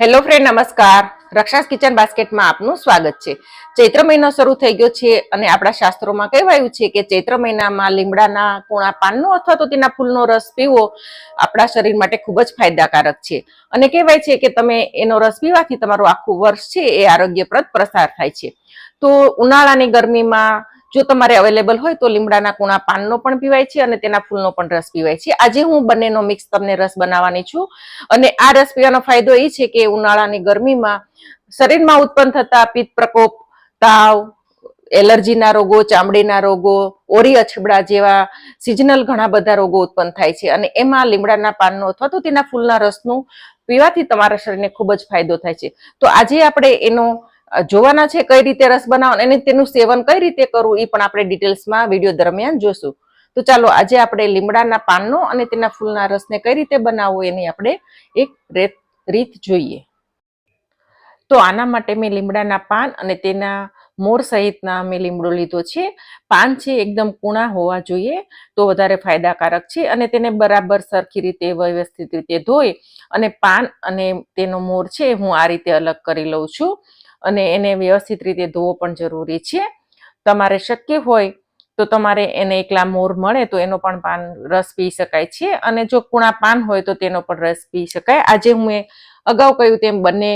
Hello friend નમસ્કાર. રક્ષાસ kitchen બાસ્કેટમાં આપનું સ્વાગત છે. ચૈત્ર મહિનો શરૂ થઈ ગયો છે અને આપણા શાસ્ત્રોમાં કહેવાયું છે કે ચૈત્ર મહિનામાં લીમડાના કુણા પાનનો અથવા તો તેના ફૂલનો રસ પીવો આપણા શરીર માટે ખૂબ જ ફાયદાકારક છે. અને કહેવાય છે કે તમે એનો રસ પીવાથી તમારું આખું વર્ષ છે એ આરોગ્યપ્રદ પ્રસાર થાય છે. તો ઉનાળાની ગરમીમાં જો તમારે અવેલેબલ હોય તો લીમડાના કુણા પાનનો પણ પીવાય છે અને તેના ફૂલનો પણ રસ પીવાય છે. આજે હું બંનેનો મિક્સ તમને રસ બનાવવાની છું અને આ રસ પીવાનો ફાયદો એ છે કે ઉનાળાની ગરમીમાં શરીરમાં ઉત્પન્ન થતા પિત્ત પ્રકોપ, તાવ, એલર્જીના રોગો, ચામડીના રોગો, ઓરી અછબડા જેવા સિઝનલ ઘણા બધા રોગો ઉત્પન્ન થાય છે અને એમાં લીમડાના પાનનો અથવા તો તેના ફૂલના રસનું પીવાથી તમારા શરીરને ખૂબ જ ફાયદો થાય છે. તો આજે આપણે એનો જોવાના છે કઈ રીતે રસ બનાવવાનો અને તેનું સેવન કઈ રીતે કરવું એ પણ આપણે ડિટેલ્સમાં વીડિયો દરમિયાન જોશું. તો ચાલો આજે આપણે લીમડાના પાનનો અને તેના ફૂલના રસને કઈ રીતે બનાવવો એની આપણે એક રીત જોઈએ. તો આના માટે મેં લીમડાના પાન અને તેના મોર સહિતના મેં લીમડો લીધો છે. પાન છે એકદમ કૂણા હોવા જોઈએ તો વધારે ફાયદાકારક છે અને તેને બરાબર સરખી રીતે વ્યવસ્થિત રીતે ધોઈ અને પાન અને તેનો મોર છે હું આ રીતે અલગ કરી લઉં છું. અને એને વ્યવસ્થિત રીતે ધોવો પણ જરૂરી છે. તમારે શક્ય હોય તો તમારે એને એકલા મોર મળે તો એનો પણ પાન રસ પી શકાય છે. અને જો કુણા પાન હોય તો તેનો પણ રસ પી શકાય. આજે હું એ અગાઉ કહ્યું તેમ બંને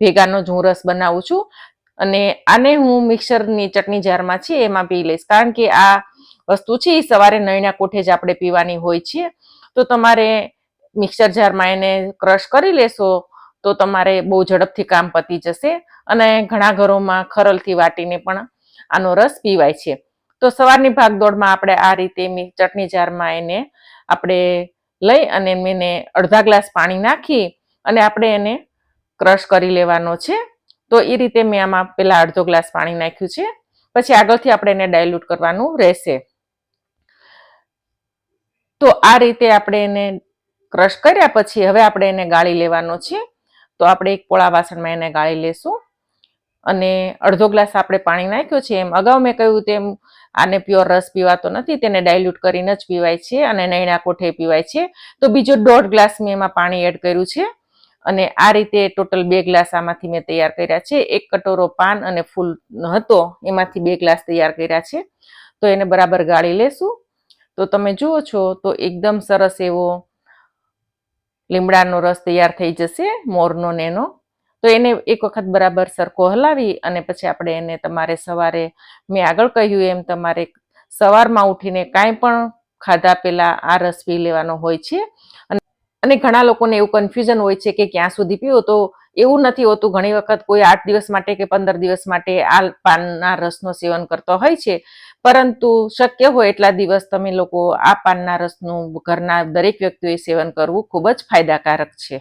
ભેગાનો જ હું રસ બનાવું છું. અને આને હું મિક્સરની ચટણી જારમાં છે એમાં પી લઈશ. કારણ કે આ વસ્તુ છે એ સવારે નળીના કોઠે જ આપણે પીવાની હોય છે. તો તમારે મિક્સર જારમાં એને ક્રશ કરી લેશો તો તમારે બહુ ઝડપથી કામ પતી જશે અને ઘણા ઘરોમાં ખરલથી વાટીને પણ આનો રસ પીવાય છે. તો સવારની ભાગદોડમાં આપણે આ રીતે ચટણી જારમાં એને આપણે લઈ અને એને અડધા ગ્લાસ પાણી નાખી અને આપણે એને ક્રશ કરી લેવાનો છે. તો એ રીતે મેં આમાં પેલા અડધો ગ્લાસ પાણી નાખ્યું છે. પછી આગળથી આપણે એને ડાયલ્યુટ કરવાનું રહેશે. તો આ રીતે આપણે એને ક્રશ કર્યા પછી હવે આપણે એને ગાળી લેવાનો છે. તો આપણે એક પોળા વાસણમાં એને ગાળી લેશું. અને અડધો ગ્લાસ આપણે પાણી નાખ્યો છે. એમ અગાઉ મેં કહ્યું તેમ આને પ્યોર રસ પીવાતો નથી, તેને ડાયલ્યુટ કરીને જ પીવાય છે અને નૈણા કોઠે પીવાય છે. તો બીજો દોઢ ગ્લાસ મેં એમાં પાણી એડ કર્યું છે. અને આ રીતે ટોટલ બે ગ્લાસ આમાંથી મેં તૈયાર કર્યા છે. એક કટોરો પાન અને ફૂલ હતો, એમાંથી બે ગ્લાસ તૈયાર કર્યા છે. તો એને બરાબર ગાળી લેશું. તો તમે જુઓ છો, તો એકદમ સરસ એવો લીમડાનો રસ તૈયાર થઈ જશે, મોરનો નેનો તો એને એક વખત બરાબર સરખો હલાવી અને પછી આપણે એને તમારે સવારે, મેં આગળ કહ્યું એમ, તમારે સવારમાં ઉઠીને કાંઈ પણ ખાધા પહેલાં આ રસ પી લેવાનો હોય છે. અને અને ઘણા લોકોને એવું કન્ફ્યુઝન હોય છે કે ક્યાં સુધી પીવો. તો એવું નથી હોતું, ઘણી વખત કોઈ આઠ દિવસ માટે કે પંદર દિવસ માટે આ પાનના રસનું સેવન કરતો હોય છે. પરંતુ શક્ય હોય એટલા દિવસ તમે લોકો આ પાનના રસનું ઘરના દરેક વ્યક્તિઓએ સેવન કરવું ખૂબ જ ફાયદાકારક છે.